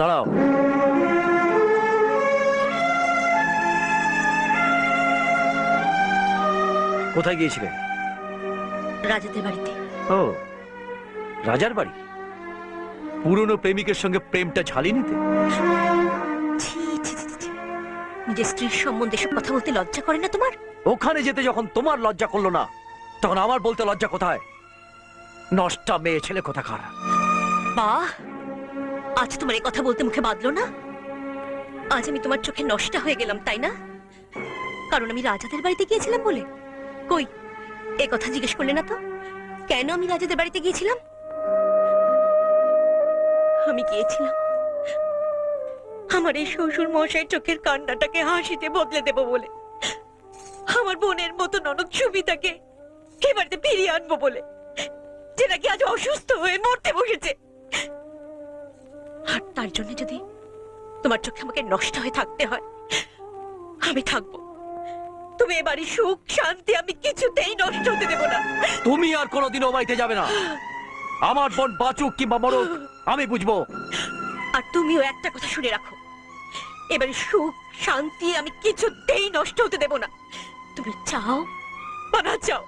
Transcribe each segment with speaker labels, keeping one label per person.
Speaker 1: দাঁড়াও। কোথায় গিয়েছিলে?
Speaker 2: রাজাদের বাড়িতে।
Speaker 1: ও রাজার বাড়ি? পুরনো প্রেমিকের সঙ্গে প্রেমটা ঝালিয়ে নিতে।
Speaker 2: নিজের স্ত্রীর সম্বন্ধে সব কথা বলতে লজ্জা করে না তোমার?
Speaker 1: ওখানে যেতে যখন তোমার লজ্জা করল না তখন আমার বলতে লজ্জা কোথায়? নষ্টা মেয়ে ছেলে কোথাকার?
Speaker 2: বাহ! আজ তোমার এই কথা বলতে মুখে বাঁধলো না? আজ আমি তোমার চোখে নষ্ট হয়ে গেলাম, তাই না? কারণ আমি রাজাদের বাড়িতে গিয়েছিলাম বলে। কই, এ কথা জিজ্ঞেস করলে না তো? কেন আমি রাজাদের বাড়িতে গিয়েছিলাম? আমি গিয়েছিলাম। আমার এই শ্বশুর মশাই চোখের কান্নাটাকে হাসিতে বদলে দেব বলে। আমার বোনের মতো ননদ সুবিতাকে এ বাড়িতে ফিরিয়ে আনব বলে, যে নাকি আজ অসুস্থ হয়ে মরতে বসেছে। তার জন্য যদি তোমার চোখে আমাকে নষ্ট হয়ে থাকতে হয় আমি থাকব। তুমি এ বাড়ির সুখ শান্তি আমি কিছুতেই নষ্ট হতে দেব না।
Speaker 1: তুমি আর কোনোদিন ও বাড়িতে যাবে না। আমার বোন বাঁচুক কিংবা মরুক আমি বুঝব।
Speaker 2: আর তুমিও একটা কথা শুনে রাখো। এবারে সুখ শান্তি আমি কিছুতেই নষ্ট হতে দেব না। তুমি চাও বা না চাও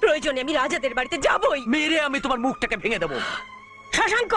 Speaker 2: প্রয়োজনে আমি রাজাদের বাড়িতে যাবই।
Speaker 1: মেরে আমি তোমার মুখটাকে ভেঙে দেবো।
Speaker 2: শশাঙ্ক!